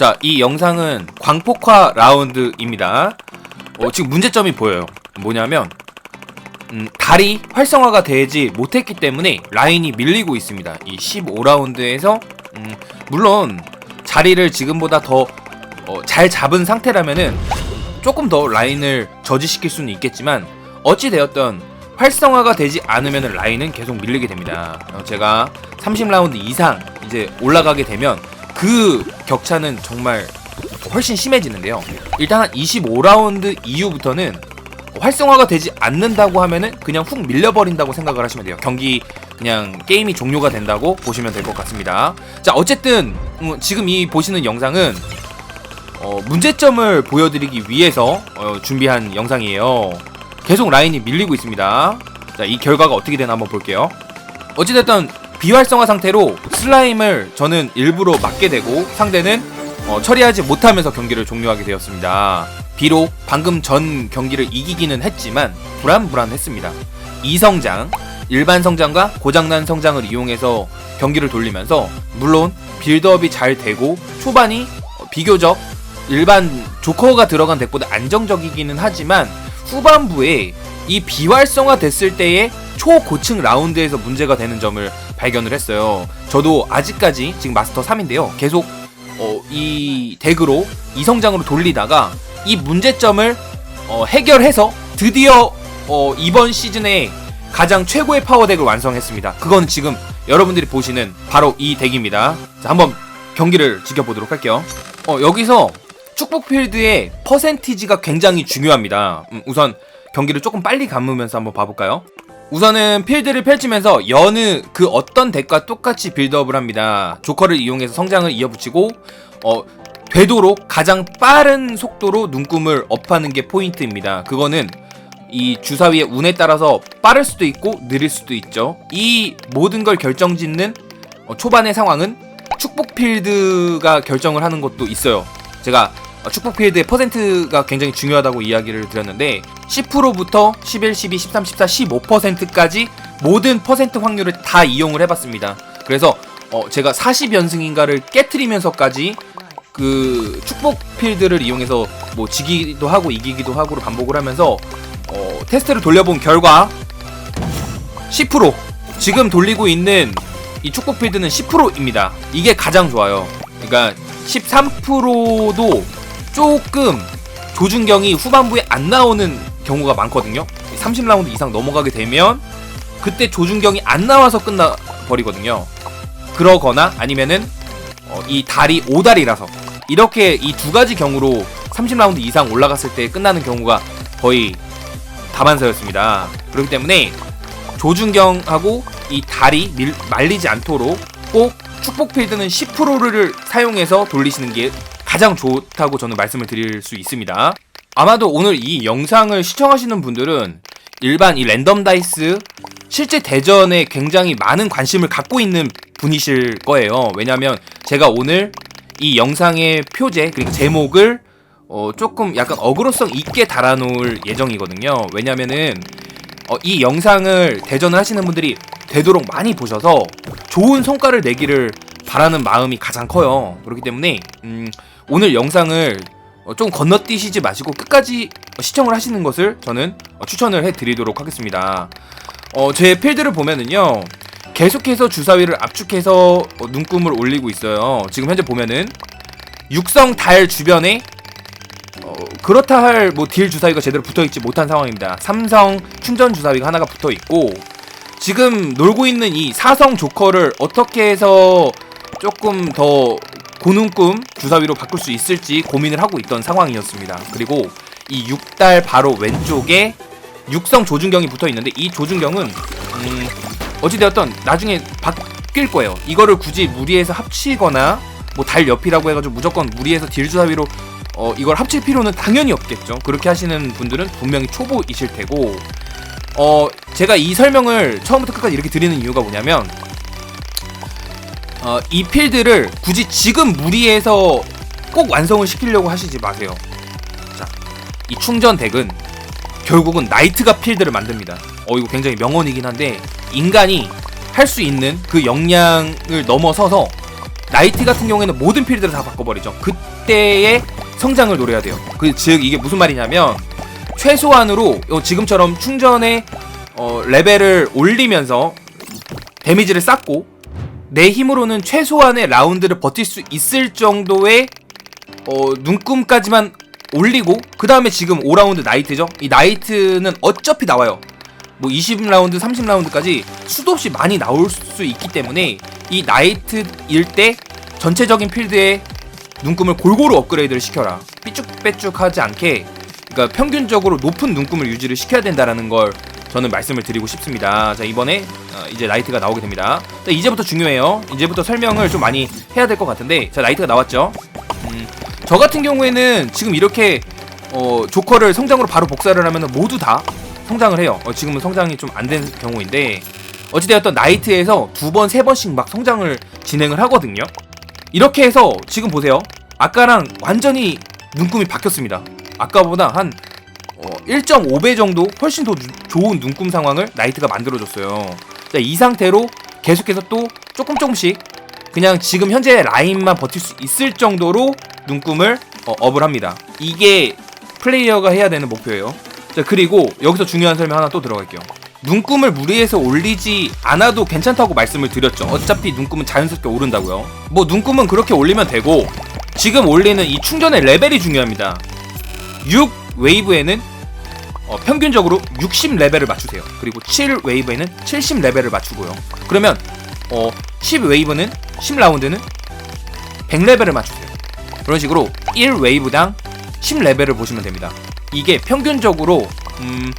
자, 이 영상은 광폭화 라운드입니다. 어, 지금 문제점이 보여요. 뭐냐면 음, 달이 활성화가 되지 못했기 때문에 라인이 밀리고 있습니다. 이 15라운드에서 음, 물론 자리를 지금보다 더잘 잡은 상태라면은 조금 더 라인을 저지시킬 수는 있겠지만 어찌 되었던 활성화가 되지 않으면 라인은 계속 밀리게 됩니다. 어, 제가 30라운드 이상 이제 올라가게 되면 그 격차는 정말 훨씬 심해지는데요. 일단 한 25라운드 이후부터는 활성화가 되지 않는다고 하면은 그냥 훅 밀려버린다고 생각을 하시면 돼요. 경기 그냥 게임이 종료가 된다고 보시면 될 것 같습니다. 자, 어쨌든 음, 지금 이 보시는 영상은 어, 문제점을 보여드리기 위해서 어, 준비한 영상이에요. 계속 라인이 밀리고 있습니다. 자, 이 결과가 어떻게 되나 한번 볼게요. 어찌됐든 비활성화 상태로 슬라임을 저는 일부러 맞게 되고 상대는 어, 처리하지 못하면서 경기를 종료하게 되었습니다. 비록 방금 전 경기를 이기기는 했지만 불안불안했습니다. 이성장, 일반 성장과 고장난 성장을 이용해서 경기를 돌리면서 물론 빌드업이 잘 되고 초반이 어, 비교적 일반 조커가 들어간 덱보다 안정적이기는 하지만 후반부에 이 비활성화 됐을 때의 초고층 라운드에서 문제가 되는 점을 발견을 했어요. 저도 아직까지 지금 마스터 3인데요. 계속 어, 이 덱으로 이성장으로 돌리다가 이 문제점을 어, 해결해서 드디어 어, 이번 시즌에 가장 최고의 파워 덱을 완성했습니다. 그건 지금 여러분들이 보시는 바로 이 덱입니다. 자, 한번 경기를 지켜보도록 할게요. 어, 여기서 축복 필드의 퍼센티지가 굉장히 중요합니다. 음, 우선 경기를 조금 빨리 감으면서 한번 봐볼까요? 우선은 필드를 펼치면서 여느 그 어떤 덱과 똑같이 빌드업을 합니다. 조커를 이용해서 성장을 이어붙이고 어, 되도록 가장 빠른 속도로 눈금을 업하는 게 포인트입니다. 그거는 이 주사위의 운에 따라서 빠를 수도 있고 느릴 수도 있죠. 이 모든 걸 결정짓는 어, 초반의 상황은 축복 필드가 결정을 하는 것도 있어요. 제가 어, 축복 필드의 퍼센트가 굉장히 중요하다고 이야기를 드렸는데 10%부터 11, 12, 13, 14, 15%까지 모든 퍼센트 확률을 다 이용을 해봤습니다. 그래서 어 제가 40연승인가를 깨트리면서까지 그 축복 필드를 이용해서 뭐 지기도 하고 이기기도 하고를 반복을 하면서 어 테스트를 돌려본 결과 10% 지금 돌리고 있는 이 축복 필드는 10%입니다. 이게 가장 좋아요. 그러니까 13%도 조금 조준경이 후반부에 안 나오는 경우가 많거든요. 30라운드 이상 넘어가게 되면 그때 조준경이 안 나와서 끝나 버리거든요. 그러거나 아니면은 어, 이 달이 5달이라서 이렇게 이 두 가지 경우로 30라운드 이상 올라갔을 때 끝나는 경우가 거의 다반사였습니다. 그렇기 때문에 조준경하고 이 달이 밀, 말리지 않도록 꼭 축복 필드는 10%를 사용해서 돌리시는 게 가장 좋다고 저는 말씀을 드릴 수 있습니다. 아마도 오늘 이 영상을 시청하시는 분들은 일반 이 랜덤 다이스 실제 대전에 굉장히 많은 관심을 갖고 있는 분이실 거예요. 왜냐면 제가 오늘 이 영상의 표제 그리고 제목을 어 조금 약간 어그로성 있게 달아놓을 예정이거든요. 왜냐면은 어, 이 영상을 대전을 하시는 분들이 되도록 많이 보셔서 좋은 성과를 내기를 바라는 마음이 가장 커요. 그렇기 때문에 음, 오늘 영상을 어, 좀 건너뛰시지 마시고 끝까지 시청을 하시는 것을 저는 어, 추천을 해드리도록 하겠습니다. 어, 제 필드를 보면은요. 계속해서 주사위를 압축해서 어, 눈금을 올리고 있어요. 지금 현재 보면은 육성 달 주변에 어, 그렇다 할 뭐 딜 주사위가 제대로 붙어있지 못한 상황입니다. 삼성 충전 주사위가 하나가 붙어있고 지금 놀고 있는 이 사성 조커를 어떻게 해서 조금 더 고눈금 주사위로 바꿀 수 있을지 고민을 하고 있던 상황이었습니다. 그리고 이 6달 바로 왼쪽에 육성 조준경이 붙어 있는데 이 조준경은 음, 어찌되었던 나중에 바뀔 거예요. 이거를 굳이 무리해서 합치거나 뭐 달 옆이라고 해가지고 무조건 무리해서 딜 주사위로 어, 이걸 합칠 필요는 당연히 없겠죠. 그렇게 하시는 분들은 분명히 초보이실 테고 어, 제가 이 설명을 처음부터 끝까지 이렇게 드리는 이유가 뭐냐면 어, 이 필드를 굳이 지금 무리해서 꼭 완성을 시키려고 하시지 마세요. 자, 이 충전 덱은 결국은 나이트가 필드를 만듭니다. 어, 이거 굉장히 명언이긴 한데 인간이 할 수 있는 그 역량을 넘어서서 나이트 같은 경우에는 모든 필드를 다 바꿔버리죠. 그때의 성장을 노려야 돼요. 그 즉 이게 무슨 말이냐면 최소한으로 요 지금처럼 충전의 어, 레벨을 올리면서 데미지를 쌓고 내 힘으로는 최소한의 라운드를 버틸 수 있을 정도의 어, 눈금까지만 올리고 그 다음에 지금 5라운드 나이트죠. 이 나이트는 어차피 나와요. 뭐 20라운드, 30라운드까지 수도 없이 많이 나올 수 있기 때문에 이 나이트일 때 전체적인 필드에 눈금을 골고루 업그레이드를 시켜라. 삐쭉빼쭉하지 않게 그러니까 평균적으로 높은 눈금을 유지를 시켜야 된다라는 걸 저는 말씀을 드리고 싶습니다. 자 이번에 어, 이제 나이트가 나오게 됩니다. 자, 이제부터 중요해요. 이제부터 설명을 좀 많이 해야 될 것 같은데 자 나이트가 나왔죠. 음, 저 같은 경우에는 지금 이렇게 어, 조커를 성장으로 바로 복사를 하면 모두 다 성장을 해요. 어, 지금은 성장이 좀 안 된 경우인데 어찌되었던 나이트에서 두 번, 세 번씩 막 성장을 진행을 하거든요. 이렇게 해서 지금 보세요. 아까랑 완전히 눈금이 바뀌었습니다. 아까보다 한 어, 1.5배 정도 훨씬 더 주- 좋은 눈금 상황을 나이트가 만들어줬어요. 자, 이 상태로 계속해서 또 조금 조금씩 그냥 지금 현재 라인만 버틸 수 있을 정도로 눈금을 어, 업을 합니다. 이게 플레이어가 해야 되는 목표예요. 자, 그리고 여기서 중요한 설명 하나 또 들어갈게요. 눈금을 무리해서 올리지 않아도 괜찮다고 말씀을 드렸죠. 어차피 눈금은 자연스럽게 오른다고요. 뭐 눈금은 그렇게 올리면 되고 지금 올리는 이 충전의 레벨이 중요합니다. 6 웨이브에는 어, 평균적으로 60 레벨을 맞추세요. 그리고 7 웨이브에는 70 레벨을 맞추고요. 그러면 어, 10 웨이브는 10 라운드는 100 레벨을 맞추세요. 그런 식으로 1 웨이브당 10 레벨을 보시면 됩니다. 이게 평균적으로 음,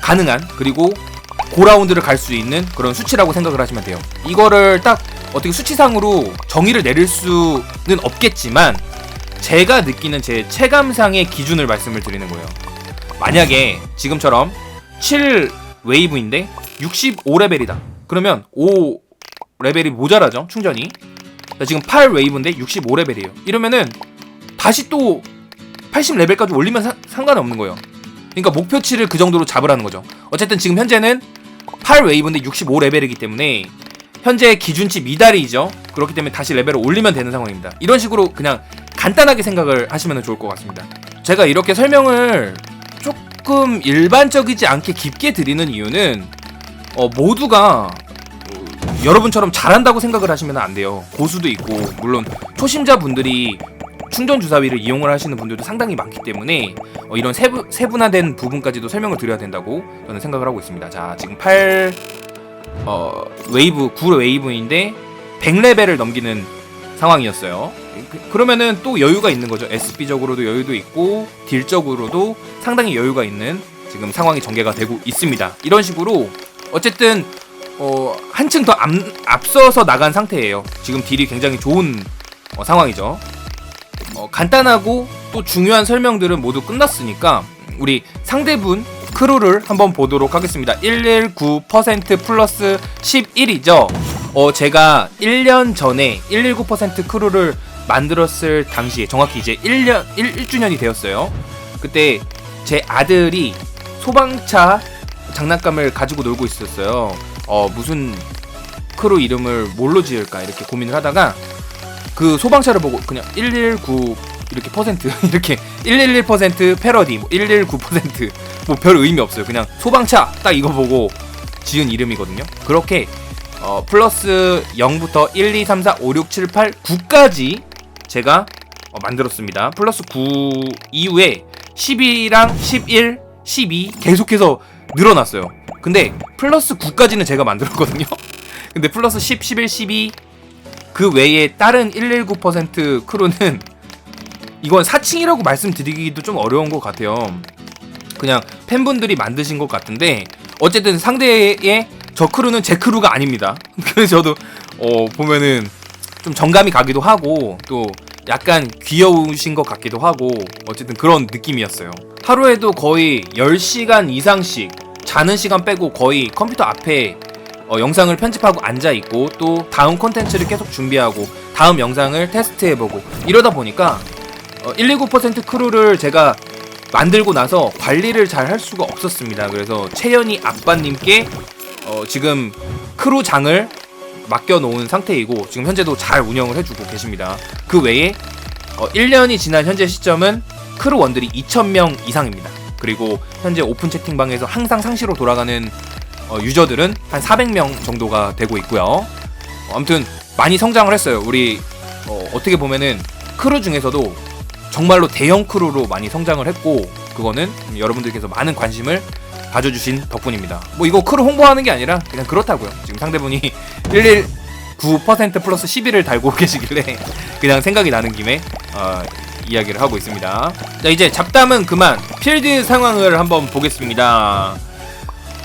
가능한 그리고 고라운드를 갈 수 있는 그런 수치라고 생각을 하시면 돼요. 이거를 딱 어떻게 수치상으로 정의를 내릴 수는 없겠지만 제가 느끼는 제 체감상의 기준을 말씀을 드리는 거예요. 만약에 지금처럼 7 웨이브인데 65레벨이다. 그러면 5 레벨이 모자라죠 충전이. 자, 지금 8 웨이브인데 65레벨이에요. 이러면은 다시 또 80레벨까지 올리면 사- 상관없는 거예요. 그러니까 목표치를 그 정도로 잡으라는 거죠. 어쨌든 지금 현재는 8 웨이브인데 65레벨이기 때문에 현재 기준치 미달이죠. 그렇기 때문에 다시 레벨을 올리면 되는 상황입니다. 이런 식으로 그냥 간단하게 생각을 하시면 좋을 것 같습니다. 제가 이렇게 설명을 조금 일반적이지 않게 깊게 드리는 이유는 어, 모두가 어, 여러분처럼 잘한다고 생각을 하시면 안 돼요. 고수도 있고 물론 초심자 분들이 충전 주사위를 이용을 하시는 분들도 상당히 많기 때문에 어, 이런 세부, 세분화된 부분까지도 설명을 드려야 된다고 저는 생각을 하고 있습니다. 자, 지금 8 어, 웨이브 9 웨이브인데 100레벨을 넘기는 상황이었어요. 그, 그러면은 또 여유가 있는 거죠. SB적으로도 여유도 있고 딜적으로도 상당히 여유가 있는 지금 상황이 전개가 되고 있습니다. 이런 식으로 어쨌든 어, 한층 더 앞, 앞서서 나간 상태예요. 지금 딜이 굉장히 좋은 어, 상황이죠. 어, 간단하고 또 중요한 설명들은 모두 끝났으니까 우리 상대분 크루를 한번 보도록 하겠습니다. 119% 플러스 11이죠. 어, 제가 1년 전에 119% 크루를 만들었을 당시에 정확히 이제 1년 1, 1주년이 되었어요. 그때 제 아들이 소방차 장난감을 가지고 놀고 있었어요. 어, 무슨 크루 이름을 뭘로 지을까 이렇게 고민을 하다가 그 소방차를 보고 그냥 119 이렇게 퍼센트 이렇게 111% 패러디 뭐 119%뭐 별 의미 없어요. 그냥 소방차 딱 이거 보고 지은 이름이거든요. 그렇게 어, 플러스 0부터 1, 2, 3, 4, 5, 6, 7, 8, 9까지 제가 어, 만들었습니다. 플러스 9 이후에 12랑 11, 12 계속해서 늘어났어요. 근데 플러스 9까지는 제가 만들었거든요. 근데 플러스 10, 11, 12 그 외에 다른 119% 크루는 이건 사칭이라고 말씀드리기도 좀 어려운 것 같아요. 그냥 팬분들이 만드신 것 같은데 어쨌든 상대의 저 크루는 제 크루가 아닙니다. 그래서 저도 어 보면은 좀 정감이 가기도 하고 또 약간 귀여우신 것 같기도 하고 어쨌든 그런 느낌이었어요. 하루에도 거의 10시간 이상씩 자는 시간 빼고 거의 컴퓨터 앞에 어, 영상을 편집하고 앉아 있고 또 다음 콘텐츠를 계속 준비하고 다음 영상을 테스트해보고 이러다 보니까 어, 119% 크루를 제가 만들고 나서 관리를 잘 할 수가 없었습니다. 그래서 채연이 아빠님께 어, 지금 크루장을 맡겨놓은 상태이고 지금 현재도 잘 운영을 해주고 계십니다. 그 외에 어, 1년이 지난 현재 시점은 크루 원들이 2,000명 이상입니다. 그리고 현재 오픈 채팅방에서 항상 상시로 돌아가는 어, 유저들은 한 400명 정도가 되고 있고요. 어, 아무튼 많이 성장을 했어요. 우리 어, 어떻게 보면은 크루 중에서도 정말로 대형 크루로 많이 성장을 했고 그거는 여러분들께서 많은 관심을 가져주신 덕분입니다. 뭐 이거 크루 홍보하는 게 아니라 그냥 그렇다고요. 지금 상대분이 119% 플러스 11을 달고 계시길래 그냥 생각이 나는 김에 어, 이야기를 하고 있습니다. 자 이제 잡담은 그만 필드 상황을 한번 보겠습니다.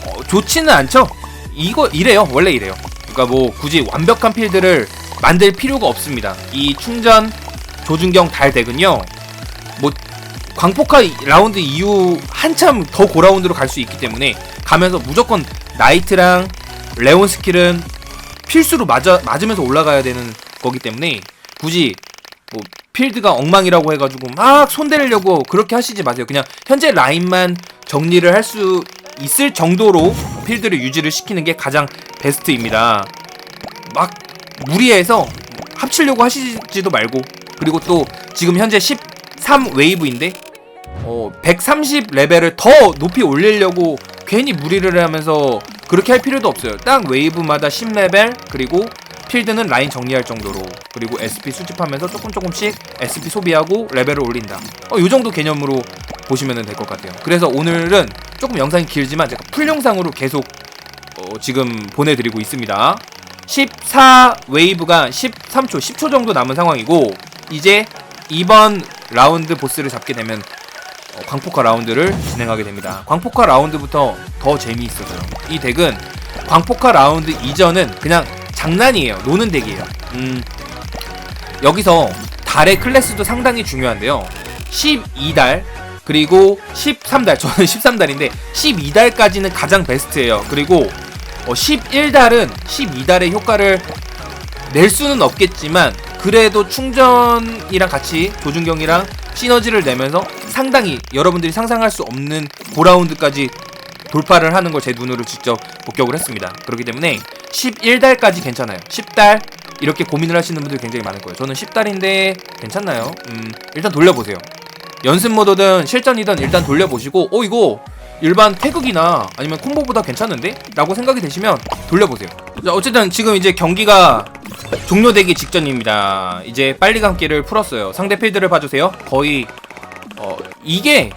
어, 좋지는 않죠? 이거 이래요. 원래 이래요. 그러니까 뭐 굳이 완벽한 필드를 만들 필요가 없습니다. 이 충전 조준경 달덱은요. 뭐 광폭화 라운드 이후 한참 더 고라운드로 갈 수 있기 때문에 가면서 무조건 나이트랑 레온 스킬은 필수로 맞아, 맞으면서 올라가야 되는 거기 때문에 굳이 뭐 필드가 엉망이라고 해가지고 막 손대려고 그렇게 하시지 마세요. 그냥 현재 라인만 정리를 할 수 있을 정도로 필드를 유지를 시키는 게 가장 베스트입니다. 막 무리해서 합치려고 하시지도 말고 그리고 또 지금 현재 13 웨이브인데 어, 130 레벨을 더 높이 올리려고 괜히 무리를 하면서 그렇게 할 필요도 없어요. 딱 웨이브마다 10레벨 그리고 필드는 라인 정리할 정도로 그리고 SP 수집하면서 조금 조금씩 SP 소비하고 레벨을 올린다. 어, 요 정도 개념으로 보시면 될 것 같아요. 그래서 오늘은 조금 영상이 길지만 제가 풀 영상으로 계속 어, 지금 보내드리고 있습니다. 14 웨이브가 13초, 10초 정도 남은 상황이고 이제 이번 라운드 보스를 잡게 되면 어, 광폭화 라운드를 진행하게 됩니다. 광폭화 라운드부터 더 재미있어져요. 이 덱은 광폭화 라운드 이전은 그냥 장난이에요. 노는 덱이에요. 음, 여기서 달의 클래스도 상당히 중요한데요. 12달 그리고 13달 저는 13달인데 12달까지는 가장 베스트예요. 그리고 어, 11달은 12달의 효과를 낼 수는 없겠지만 그래도 충전이랑 같이 조준경이랑 시너지를 내면서 상당히 여러분들이 상상할 수 없는 고라운드까지 돌파를 하는 걸 제 눈으로 직접 목격을 했습니다. 그렇기 때문에 11달까지 괜찮아요. 10달 이렇게 고민을 하시는 분들 굉장히 많을 거예요. 저는 10달인데 괜찮나요? 음, 일단 돌려보세요. 연습 모드든 실전이든 일단 돌려보시고 어 이거 일반 태극이나 아니면 콤보보다 괜찮은데? 라고 생각이 되시면 돌려보세요. 자, 어쨌든 지금 이제 경기가 종료되기 직전입니다. 이제 빨리 감기를 풀었어요. 상대 필드를 봐주세요. 거의 어 이게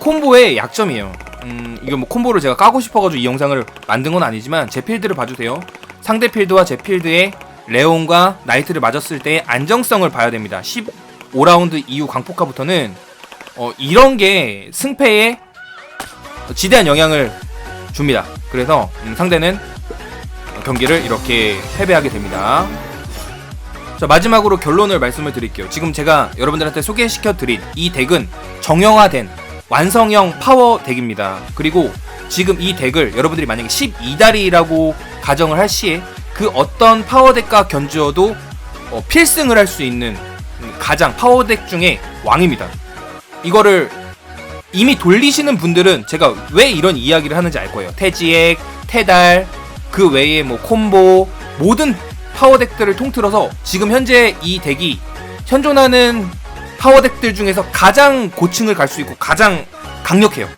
콤보의 약점이에요. 음 이거 뭐 콤보를 제가 까고 싶어가지고 이 영상을 만든 건 아니지만 제 필드를 봐주세요. 상대 필드와 제 필드의 레온과 나이트를 맞았을 때의 안정성을 봐야 됩니다. 15라운드 이후 광폭화부터는 어 이런 게 승패에 지대한 영향을 줍니다. 그래서 음, 상대는 경기를 이렇게 패배하게 됩니다. 자 마지막으로 결론을 말씀을 드릴게요. 지금 제가 여러분들한테 소개시켜 드린 이 덱은 정형화된 완성형 파워 덱입니다. 그리고 지금 이 덱을 여러분들이 만약에 12달이라고 가정을 할 시에 그 어떤 파워 덱과 견주어도 어, 필승을 할 수 있는 음, 가장 파워 덱 중에 왕입니다. 이거를 이미 돌리시는 분들은 제가 왜 이런 이야기를 하는지 알 거예요. 태지액, 태달, 그 외에 뭐 콤보 모든 파워 덱들을 통틀어서 지금 현재 이 덱이 현존하는 파워 덱들 중에서 가장 고층을 갈 수 있고 가장 강력해요.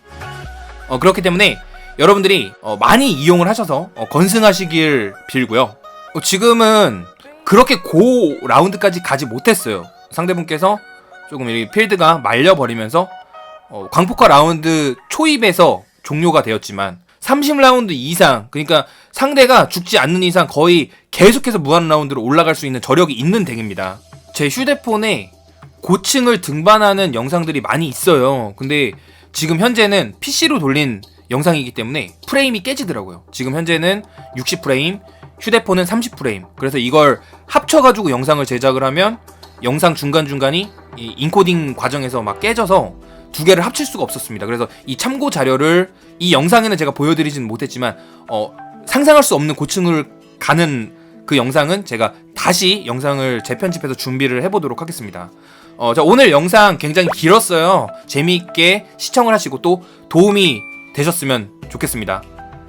어, 그렇기 때문에 여러분들이 어, 많이 이용을 하셔서 어, 건승하시길 빌고요. 어, 지금은 그렇게 고 라운드까지 가지 못했어요. 상대분께서 조금 이 필드가 말려버리면서 어, 광폭화 라운드 초입에서 종료가 되었지만 30라운드 이상 그러니까 상대가 죽지 않는 이상 거의 계속해서 무한 라운드로 올라갈 수 있는 저력이 있는 덱입니다. 제 휴대폰에 고층을 등반하는 영상들이 많이 있어요. 근데 지금 현재는 PC로 돌린 영상이기 때문에 프레임이 깨지더라고요. 지금 현재는 60프레임, 휴대폰은 30프레임. 그래서 이걸 합쳐가지고 영상을 제작을 하면 영상 중간중간이 이 인코딩 과정에서 막 깨져서 두 개를 합칠 수가 없었습니다. 그래서 이 참고 자료를 이 영상에는 제가 보여드리지는 못했지만 어, 상상할 수 없는 고층을 가는 그 영상은 제가 다시 영상을 재편집해서 준비를 해보도록 하겠습니다. 어, 자, 오늘 영상 굉장히 길었어요. 재미있게 시청을 하시고 또 도움이 되셨으면 좋겠습니다.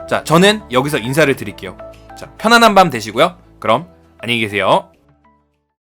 자, 저는 여기서 인사를 드릴게요. 자, 편안한 밤 되시고요. 그럼 안녕히 계세요.